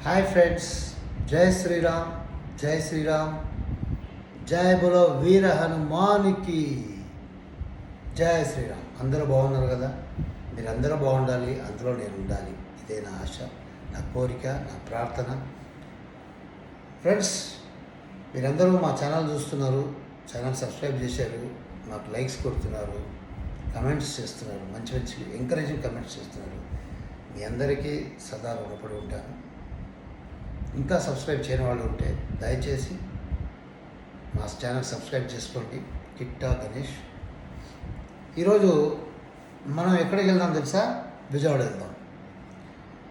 Hi friends జై శ్రీరామ్ జై శ్రీరామ్ జై బులో వీర హనుమానికి జై శ్రీరామ్ అందరూ బాగున్నారు కదా మీరందరూ బాగుండాలి అందులో నేను ఉండాలి ఇదే నా ఆశ నా కోరిక నా ప్రార్థన ఫ్రెండ్స్ మీరందరూ మా ఛానల్ చూస్తున్నారు ఛానల్ సబ్స్క్రైబ్ చేశారు మాకు లైక్స్ కొడుతున్నారు కమెంట్స్ చేస్తున్నారు మంచి మంచి ఎంకరేజింగ్ కమెంట్స్ చేస్తున్నారు మీ అందరికీ సదా రుణపడి ఉంటాను ఇంకా సబ్స్క్రైబ్ చేయని వాళ్ళు ఉంటే దయచేసి మా ఛానల్ సబ్స్క్రైబ్ చేసుకోండి. కిట్టా గణేష్. ఈరోజు మనం ఎక్కడికి వెళ్దాం తెలుసా? విజయవాడ వెళ్దాం.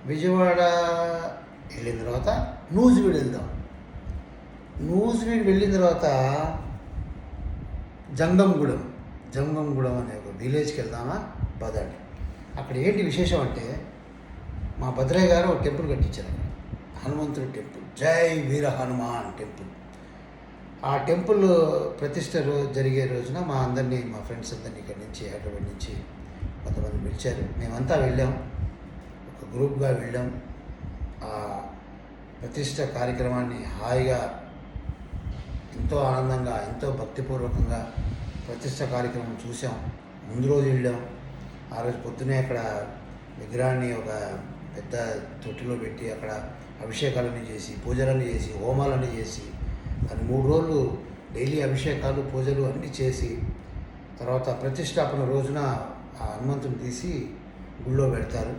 విజయవాడ వెళ్ళిన తర్వాత నూజివీడు వెళ్దాం. నూజివీడు వెళ్ళిన తర్వాత జంగంగూడెం. జంగంగూడెం అనే ఒక విలేజ్కి వెళ్దామా? పదండి. అక్కడ ఏంటి విశేషం అంటే మా భద్రయ్య గారు ఒక టెంపుల్ కట్టించారు. హనుమంతుడి టెంపుల్. జై వీర హనుమాన్ టెంపుల్. ఆ టెంపుల్ ప్రతిష్ట రోజు జరిగే రోజున మా అందరినీ మా ఫ్రెండ్స్ అందరినీ ఇక్కడి నుంచి హైదరాబాద్ నుంచి కొంతమంది పిలిచారు. మేమంతా వెళ్ళాం. ఒక గ్రూప్గా వెళ్ళాం. ఆ ప్రతిష్ట కార్యక్రమాన్ని హాయిగా ఎంతో ఆనందంగా ఎంతో భక్తిపూర్వకంగా ప్రతిష్ట కార్యక్రమం చూసాం ముందు రోజు వెళ్ళాం. ఆ రోజు పొద్దునే అక్కడ విగ్రహాన్ని ఒక పెద్ద తొట్టిలో పెట్టి అక్కడ అభిషేకాలన్నీ చేసి పూజలన్నీ చేసి హోమాలన్నీ చేసి అది మూడు రోజులు డైలీ అభిషేకాలు పూజలు అన్నీ చేసి తర్వాత ప్రతిష్టాపన రోజున ఆ హనుమంతుని తీసి గుళ్ళో పెడతారు.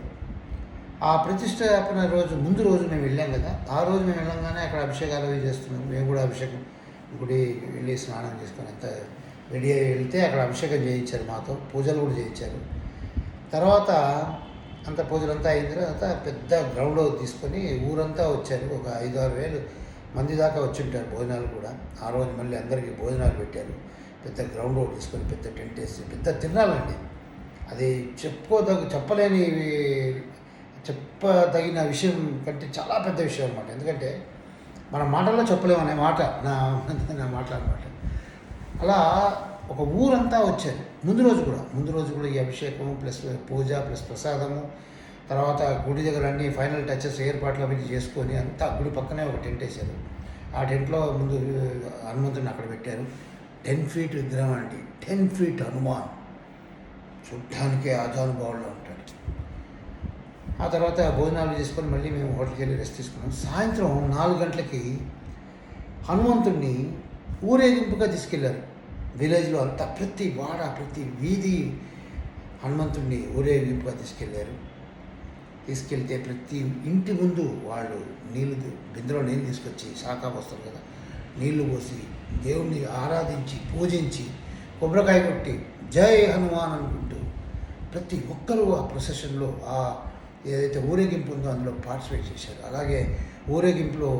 ఆ ప్రతిష్టాపన రోజు ముందు రోజు మేము వెళ్ళాం కదా ఆ రోజు మేము వెళ్ళంగానే అక్కడ అభిషేకాలు అవి చేస్తున్నాం. మేము కూడా అభిషేకం గుడి వెళ్ళి స్నానం చేసుకొని అంత రెడీ అయ్యి వెళ్తే అక్కడ అభిషేకం చేయించారు మాతో పూజలు కూడా చేయించారు. తర్వాత అంత పూజలంతా అయిన తర్వాత పెద్ద గ్రౌండ్ తీసుకొని ఊరంతా వచ్చారు. ఒక ఐదు ఆరు వేలు మంది దాకా వచ్చి ఉంటారు భోజనాలు కూడా. ఆ రోజు మళ్ళీ అందరికీ భోజనాలు పెట్టారు. పెద్ద గ్రౌండ్ ఒకటి తీసుకొని పెద్ద టెంట్ వేసి పెద్ద తినాలండి అది చెప్పుకోదగ్గ చెప్పలేని చెప్పదగిన విషయం కంటే చాలా పెద్ద విషయం అనమాట ఎందుకంటే మన మాటల్లో చెప్పలేము అనే మాట నా నా అనమాట అలా ఒక ఊరంతా వచ్చారు. ముందు రోజు కూడా ముందు రోజు కూడా ఈ అభిషేకం ప్లస్ పూజ ప్లస్ ప్రసాదము తర్వాత గుడి దగ్గర అన్ని ఫైనల్ టచెస్ ఏర్పాట్లు అవన్నీ చేసుకొని అంతా గుడి పక్కనే ఒక టెంట్ వేశారు. ఆ టెంట్లో ముందు హనుమంతుని అక్కడ పెట్టారు. టెన్ ఫీట్ విగ్రహం అండి. Ten feet Hanuman. చూడ్డానికి ఆజానుభావంలో ఉంటాడు. ఆ తర్వాత భోజనాలు చేసుకొని మళ్ళీ మేము హోటల్కి వెళ్ళి రెస్ట్ తీసుకున్నాం. సాయంత్రం నాలుగు గంటలకి హనుమంతుడిని ఊరేగింపుగా తీసుకెళ్ళారు. విలేజ్లో అంతా ప్రతి వాడ ప్రతి వీధి హనుమంతుడిని ఊరేగింపుగా తీసుకెళ్ళారు తీసుకెళ్తే ప్రతి ఇంటి ముందు వాళ్ళు నీళ్ళు బిందెలో నీళ్ళు తీసుకొచ్చి శాఖ వస్తారు కదా నీళ్ళు పోసి దేవుణ్ణి ఆరాధించి పూజించి కొబ్బరికాయ కొట్టి జై హనుమాన్ అనుకుంటూ ప్రతి ఒక్కరూ ఆ ప్రొసెషన్లో ఆ ఏదైతే ఊరేగింపు ఉందో అందులో పార్టిసిపేట్ చేశారు. అలాగే ఊరేగింపులో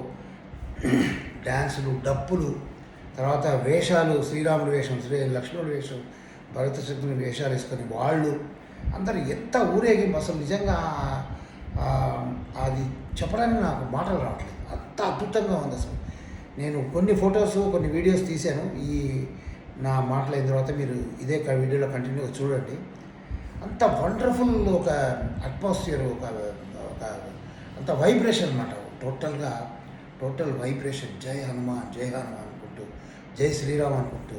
డ్యాన్సులు డప్పులు తర్వాత వేషాలు శ్రీరాముడి వేషం శ్రీ లక్ష్మణుడి వేషం భరతశత్రుని వేషాలు వేసుకొని వాళ్ళు అందరు ఎంత ఊరేగింపు అసలు నిజంగా అది చెప్పడానికి నాకు మాటలు రావట్లేదు. అంత అద్భుతంగా ఉంది అసలు. నేను కొన్ని ఫొటోస్ కొన్ని వీడియోస్ తీశాను. ఈ నా మాటలైన తర్వాత మీరు ఇదే వీడియోలో కంటిన్యూగా చూడండి. అంత వండర్ఫుల్ ఒక అట్మాస్ఫియర్ ఒక ఒక అంత వైబ్రేషన్ అనమాట టోటల్గా టోటల్ వైబ్రేషన్. జై హనుమాన్ జై హనుమాన్. జై శ్రీరామ్ అనుకుంటూ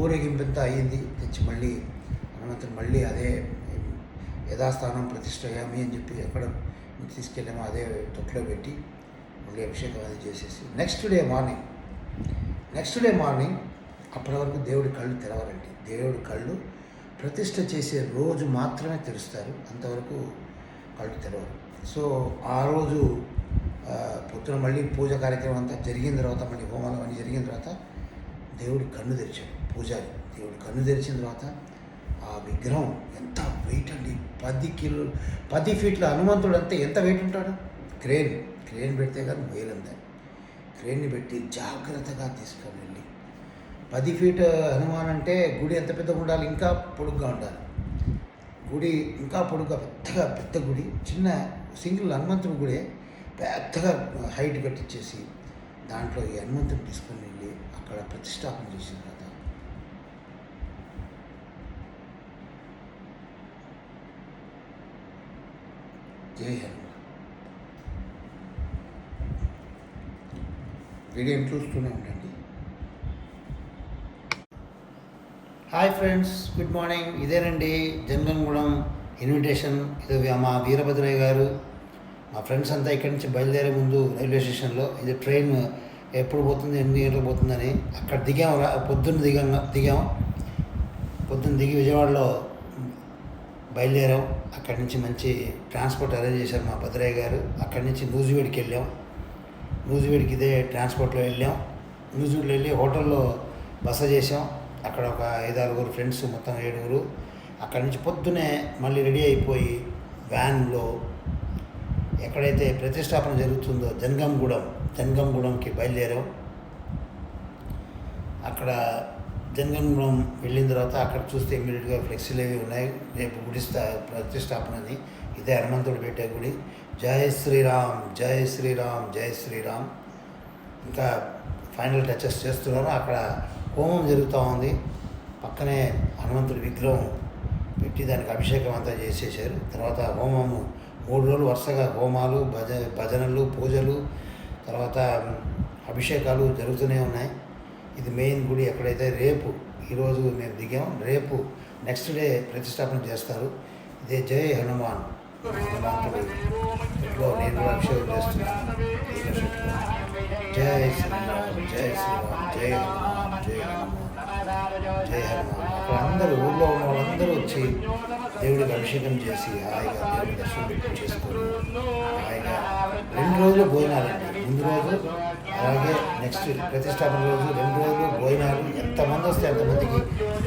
ఊరేగింపెంత అయ్యింది. తెచ్చి మళ్ళీ అనంతరం మళ్ళీ అదే యథాస్థానం ప్రతిష్టయామి అని చెప్పి ఎక్కడ తీసుకెళ్ళామో అదే తొట్టులో పెట్టి మళ్ళీ అభిషేకం అది చేసేసి next day morning next day morning అప్పటి వరకు దేవుడి కళ్ళు తెరవాలండి. దేవుడి కళ్ళు ప్రతిష్ట చేసే రోజు మాత్రమే తెరుస్తారు. అంతవరకు కళ్ళు తెరవరు. సో ఆ రోజు పొద్దున మళ్ళీ పూజ కార్యక్రమం అంతా జరిగిన తర్వాత మళ్ళీ హోమాలు అన్నీ జరిగిన తర్వాత దేవుడి కన్ను తెరిచాడు పూజారి. దేవుడి కన్ను తెరిచిన తర్వాత ఆ విగ్రహం ఎంత వెయిట్ అండి? పది కిలో పది ఫీట్ల హనుమంతుడు అంతే ఎంత వెయిట్ ఉంటాడు? క్రేన్. క్రేన్ పెడితే కానీ వేలందా క్రేన్ని పెట్టి జాగ్రత్తగా తీసుకొని వెళ్ళి. పది ఫీట్ హనుమాన్ అంటే గుడి ఎంత పెద్దగా ఉండాలి? ఇంకా పొడుగ్గా ఉండాలి. గుడి ఇంకా పొడుగ్గా పెద్దగా పెద్ద గుడి. చిన్న సింగిల్ హనుమంతుడి గుడే పెద్దగా హైట్ కట్టించేసి దాంట్లో ఈ హనుమంతుని తీసుకొని వెళ్ళి అక్కడ ప్రతిష్టాపన చేసిన తర్వాత జై హనుమాన్. వీడియోని చూస్తూనే ఉండండి. హాయ్ ఫ్రెండ్స్ గుడ్ మార్నింగ్ ఇదేనండి జంగంగూడెం ఇన్విటేషన్ ఇది మా వీరభద్రయ్య గారు. మా ఫ్రెండ్స్ అంతా ఇక్కడి నుంచి బయలుదేరే ముందు రైల్వే స్టేషన్లో ఇది ట్రైన్ ఎప్పుడు పోతుంది ఎన్ని గంటలకు పోతుందని అక్కడ దిగాం. పొద్దున్న దిగాం దిగాం. పొద్దున్న దిగి విజయవాడలో బయలుదేరాం. అక్కడి నుంచి మంచి ట్రాన్స్పోర్ట్ అరేంజ్ చేశారు మా భద్రయ్య గారు. అక్కడి నుంచి నూజివేడికి వెళ్ళాం. నూజివేడికి ఇదే ట్రాన్స్పోర్ట్లో వెళ్ళాం. నూజివేడిలో వెళ్ళి హోటల్లో బస చేసాం అక్కడ ఒక ఐదు ఆరుగురు ఫ్రెండ్స్ మొత్తం ఏడుగురు. అక్కడి నుంచి పొద్దునే మళ్ళీ రెడీ అయిపోయి వ్యాన్లో ఎక్కడైతే ప్రతిష్టాపన జరుగుతుందో జనగంగూడెం జనగంగూడెంకి బయలుదేరాం. అక్కడ జనగంగూడెం వెళ్ళిన తర్వాత అక్కడ చూస్తే ఇమ్మీడియట్గా ఫ్లెక్సీలు అవి ఉన్నాయి. రేపు గుడి స్థా ఇదే హనుమంతుడు పెట్టే గుడి. జయ శ్రీరామ్ జయ శ్రీరామ్ జయ శ్రీరామ్. ఇంకా ఫైనల్ టచెస్ చేస్తున్నారు. అక్కడ హోమం జరుగుతూ ఉంది. పక్కనే హనుమంతుడి విగ్రహం పెట్టి దానికి అభిషేకం అంతా చేసేసారు తర్వాత హోమము మూడు రోజులు వరుసగా హోమాలు భజ భజనలు పూజలు తర్వాత అభిషేకాలు జరుగుతూనే ఉన్నాయి. ఇది మెయిన్ గుడి ఎక్కడైతే రేపు ఈరోజు మేము దిగాం రేపు నెక్స్ట్ డే ప్రతిష్టాపన చేస్తారు. ఇదే జై హనుమాన్. హనుమంతుడు ఇంట్లో నేను కూడా అభిషేకం చేస్తున్నాను. జై శ్రీరామ్ జై శ్రీరామ్ జై హనుమాన్ జై హనుమాన్ జై హనుమాన్. అక్కడ అందరూ ఊళ్ళో ఉన్న వాళ్ళందరూ వచ్చి దేవుడికి అభిషేకం చేసి హాయిగా దేవుడి దర్శనం చేసుకొని హాయిగా రెండు రోజులు భోజనాలండి ముందు రోజు అలాగే నెక్స్ట్ ప్రతిష్టాపన రోజు రెండు రోజులు భోజనాలు. ఎంతమంది వస్తే ఎంతమందికి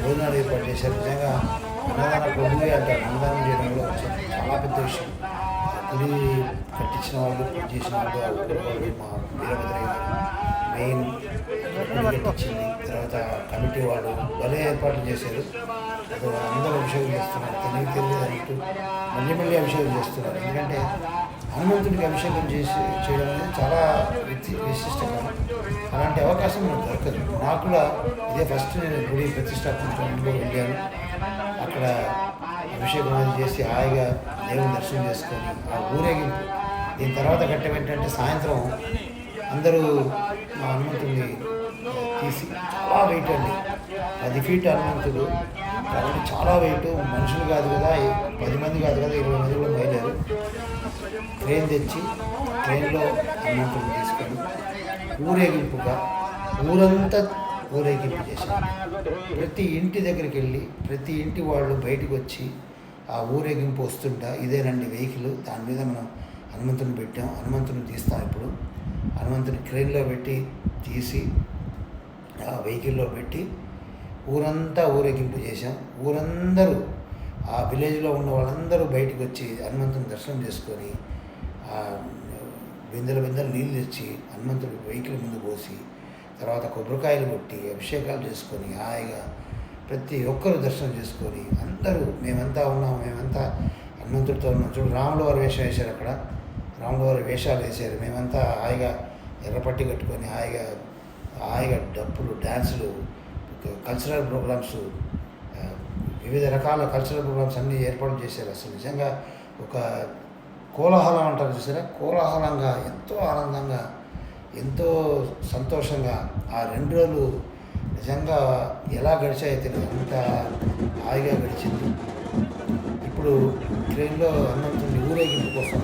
భోజనాలు ఏర్పాటు చేశారు. నిజంగా అన్నదాన ప్రభువే అంటారు. అన్నదానం చేయడంలో చాలా పెద్ద విషయం. గుడి కట్టించిన వాళ్ళు పూజ చేసిన వాళ్ళు మా వీరభద్రయ్య గారు మెయిన్ గుడి కట్టించింది. తర్వాత కమిటీ వాళ్ళు భలే ఏర్పాట్లు చేశారు. అది అందరూ అభిషేకం చేస్తున్నారు. తెలివి తెలియదు అంటూ మళ్ళీ మళ్ళీ అభిషేకం చేస్తున్నారు. ఎందుకంటే హనుమంతుడికి అభిషేకం చేసి చేయడం అనేది చాలా విశి- విశిష్టకరం అలాంటి అవకాశం మనకు దొరకదు. నాకు కూడా ఇదే ఫస్ట్ నేను గుడి ప్రతిష్టాపనలో వెళ్ళాను అక్కడ అభిషేకం అది చేసి హాయిగా దేవుని దర్శనం చేసుకొని ఆ ఊరేగింపు. దీని తర్వాత ఘట్టం ఏంటంటే సాయంత్రం అందరూ మా హనుమంతుడిని తీసి చాలా వెయిట్ అండి. పది ఫీట్ హనుమంతుడు కాబట్టి చాలా వెయిట్ మనుషులు కాదు కదా పది మంది కాదు కదా ఇరవై మంది కూడా బయలుదేరు ట్రైన్ తెచ్చి ట్రైన్లో హనుమంతుడిని తీసుకొని ఊరేగింపుగా ఊరంతా ఊరేగింపు చేశారు. ప్రతి ఇంటి దగ్గరికి వెళ్ళి ప్రతి ఇంటి వాళ్ళు బయటకు వచ్చి ఆ ఊరేగింపు వస్తుంటా ఇదేనండి వెహికల్ దాని మీద మనం హనుమంతుని పెట్టాం హనుమంతుని తీస్తాం ఇప్పుడు. హనుమంతుని క్రెయిన్లో పెట్టి తీసి ఆ వెహికల్లో పెట్టి ఊరంతా ఊరేగింపు చేశాం. ఊరందరూ ఆ విలేజ్లో ఉన్న వాళ్ళందరూ బయటకు వచ్చి హనుమంతుని దర్శనం చేసుకొని ఆ బిందెల బిందెలు నీళ్ళు తెచ్చి హనుమంతుడి వెహికల్ ముందు పోసి తర్వాత కొబ్బరికాయలు కొట్టి అభిషేకాలు చేసుకొని హాయిగా ప్రతి ఒక్కరు దర్శనం చేసుకొని అందరూ మేమంతా ఉన్నాం మేమంతా హనుమంతుడితో ఉన్నాం. చూడు రాముల వారి వేషం వేశారు అక్కడ. రాముల వారి వేషాలు వేశారు. మేమంతా హాయిగా ఎర్రపట్టి కట్టుకొని హాయిగా హాయిగా డప్పులు డ్యాన్సులు కల్చరల్ ప్రోగ్రామ్స్ వివిధ రకాల కల్చరల్ ప్రోగ్రామ్స్ అన్నీ ఏర్పాటు చేశారు. అసలు నిజంగా ఒక కోలాహలం అంటారు చూసారా? కోలాహలంగా ఎంతో ఆనందంగా ఎంతో సంతోషంగా ఆ రెండు రోజులు నిజంగా ఎలా గడిచాయో తెలియదు. అంత హాయిగా గడిచింది. ఇప్పుడు ట్రైన్లో హనుమంతుడిని ఊరేగింపు కోసం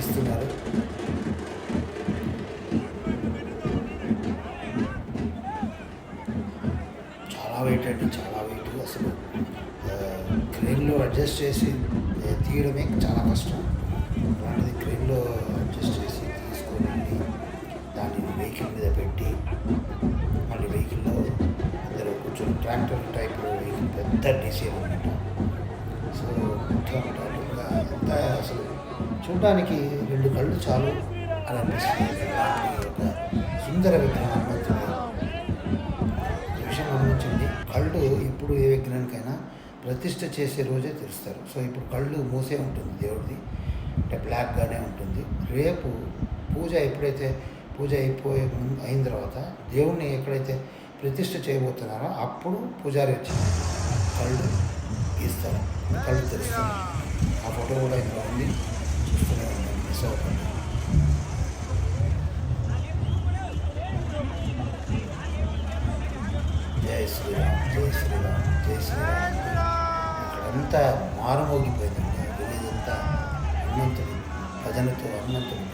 ఇస్తున్నారు. చాలా వెయిట్ అండి చాలా వెయిట్ అసలు ట్రైన్లో అడ్జస్ట్ చేసి తీయడమే చాలా కష్టం. అలాంటిది ట్రైన్లో అడ్జస్ట్ చేసి తీసుకొని దాన్ని వెహికల్ మీద పెట్టి మళ్ళీ వెహికల్లో అందరూ కూర్చొని ట్రాక్టర్ టైప్ వెహికల్ పెద్ద డీసీఎం అనమాట సో మొత్తం టోటల్గా అంతా అసలు చూడడానికి రెండు కళ్ళు చాలు అని అనిపిస్తుంది. ఒక సుందర విగ్రహం విషయం గమనించండి కళ్ళు ఇప్పుడు ఏ విగ్రహానికైనా ప్రతిష్ట చేసే రోజే తెలుస్తారు. సో ఇప్పుడు కళ్ళు మూసే ఉంటుంది దేవుడిది. అంటే బ్లాక్గానే ఉంటుంది. రేపు పూజ ఎప్పుడైతే పూజ అయిపోయే ముందు అయిన తర్వాత దేవుణ్ణి ఎక్కడైతే ప్రతిష్ట చేయబోతున్నారో అప్పుడు పూజారి వచ్చి కళ్ళు గీస్తారు. కళ్ళు తెలుస్తారు ఆ ఫోటో కూడా ఇంకా ఉంది. చూస్తూనే మిస్ అవుతుంది జై శ్రీరామ్ జై శ్రీరామ్ జై శ్రీరామ్. అంతా మారుమోగిపోయిందండి. విలేజ్ అంతా హనుమంతుడు భజనతో హనుమంతుడు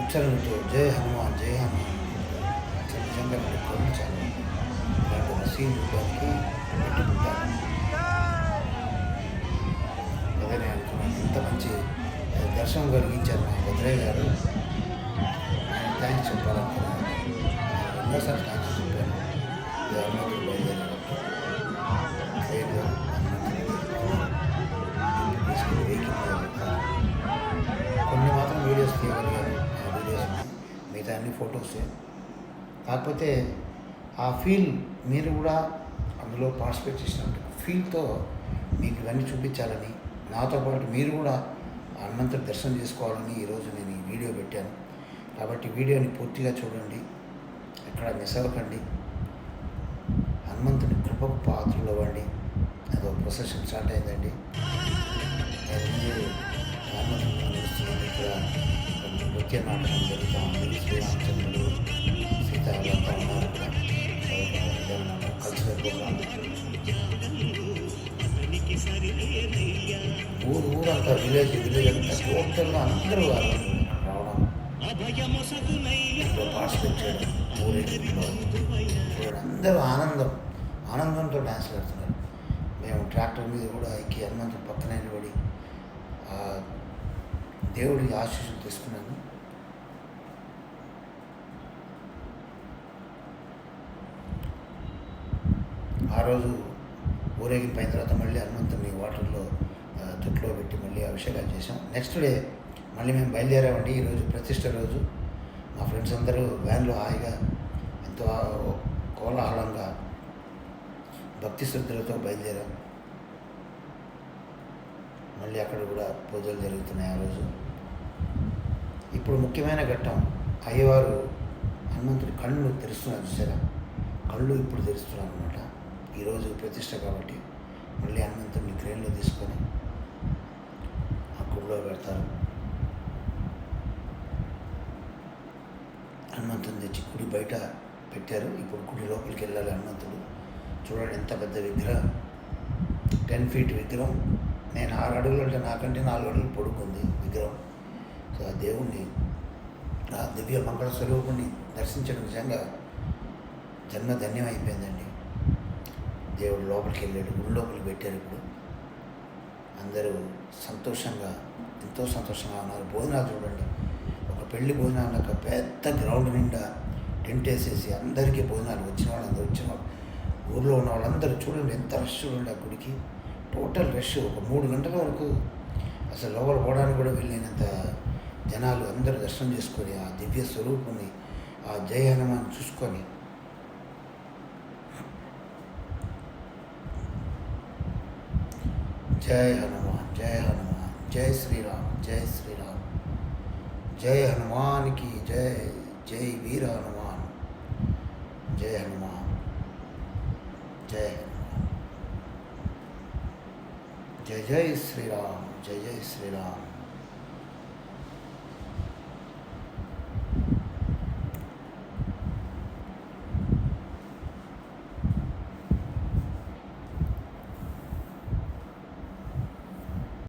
ఉచ్చరణతో జయ హనుమాన్ జయ హనుమాన్. అసలు నిజంగా నాకు కళ్ళు ఇలాంటి ఒక సీన్ చూడడానికి పెట్టుకుంటాను అదే నేను అనుకున్నాను. ఇంత మంచి దర్శనం కలిగించారు మా భద్రయ్య గారు. ఆయన థ్యాంక్స్ చెప్పాలనుకున్నాను. ఆయన ఎన్నోసార్లు థ్యాంక్స్ చెప్పాను ఇది ఫొటోస్. కాకపోతే ఆ ఫీల్ మీరు కూడా అందులో పార్టిసిపేట్ చేసినట్టు ఫీల్తో మీకు ఇవన్నీ చూపించాలని నాతో పాటు మీరు కూడా ఆ హనుమంతుడి దర్శనం చేసుకోవాలని ఈరోజు నేను ఈ వీడియో పెట్టాను. కాబట్టి వీడియోని పూర్తిగా చూడండి ఎక్కడ మిస్ అవ్వకండి. హనుమంతుని కృపకు పాత్రలు అవ్వండి అదో ప్రొసెషన్ స్టార్ట్ అయిందండి. నేను హనుమంతుని ఇక్కడ. కొన్ని నృత్య జరుగుతూ ఉంది శ్రీరామచంద్రుడు సీత ఉన్నారు కల్చరల్ ప్రోగ్రామ్ ఊరు ఊరంతా విలేజ్ విలేజ్ అంతా టోటల్గా అందరూ రావడం పార్టిసిపేట్ చేయడం ఊరేగింపులో అందరూ ఆనందం ఆనందంతో డ్యాన్స్ పెడుతున్నారు మేము ట్రాక్టర్ మీద కూడా ఎక్కి హనుమంతుడు పక్కన నిలబడి ఆ దేవుడి ఆశీస్సులు తీసుకున్నాను ఆ రోజు ఊరేగింపు తర్వాత మళ్ళీ హనుమంతుని వాటర్లో ఆ, పెట్టి మళ్ళీ అభిషేకాలు చేసాం నెక్స్ట్ డే మళ్ళీ మేము బయలుదేరామండి. ఈరోజు ప్రతిష్ట రోజు. మా ఫ్రెండ్స్ అందరూ వ్యాన్లో హాయిగా ఎంతో కోలాహలంగా భక్తి శ్రద్ధలతో బయలుదేరాం. మళ్ళీ అక్కడ కూడా పూజలు జరుగుతున్నాయి ఆ రోజు. ఇప్పుడు ముఖ్యమైన ఘట్టం అయ్యవారు హనుమంతుడి కళ్ళు తెరుస్తున్నారు చూసారా? కళ్ళు ఇప్పుడు తెరుస్తున్నారు అనమాట ఈరోజు ప్రతిష్ట కాబట్టి మళ్ళీ హనుమంతుడిని క్రేన్లో తీసుకొని ఆ గుడిలో పెడతారు. హనుమంతుని తెచ్చి గుడి బయట పెట్టారు. ఇప్పుడు గుడి లోపలికి వెళ్ళాలి హనుమంతుడు. చూడండి ఎంత పెద్ద విగ్రహం. టెన్ ఫీట్ విగ్రహం. నేను ఆరు అడుగులు అంటే నాకంటే నాలుగు అడుగులు పొడుకుంది విగ్రహం. సో ఆ దేవుణ్ణి ఆ దివ్య మంగళ స్వరూపుణ్ణి దర్శించడం నిజంగా జన్మ ధన్యం అయిపోయిందండి. దేవుడు లోపలికి వెళ్ళాడు గుడి లోపలికి పెట్టారు ఇప్పుడు. అందరూ సంతోషంగా ఎంతో సంతోషంగా ఉన్నారు. భోజనాలు చూడండి. ఒక పెళ్ళి భోజనాలు ఒక పెద్ద గ్రౌండ్ నిండా టెంట్ వేసేసి అందరికీ భోజనాలు వచ్చిన వాళ్ళందరూ వచ్చిన వాళ్ళు. ఊర్లో ఉన్న వాళ్ళందరూ చూడండి ఎంత రష్ చూడండి ఆ గుడికి. టోటల్ రష్ ఒక మూడు గంటల వరకు. అసలు లోపల పోవడానికి కూడా వెళ్ళినంత జనాలు అందరూ దర్శనం చేసుకొని ఆ దివ్య స్వరూపుని ఆ జయ హనుమాన్ చూసుకొని జయ హనుమాన్ జయ హనుమాన్ జై శ్రీరామ్ జై శ్రీరామ్ జయ హనుమాన్కి జై జై వీర హనుమాన్ జయ హనుమాన్ జయ హనుమాన్ జై జై శ్రీరామ్ జై జై శ్రీరామ్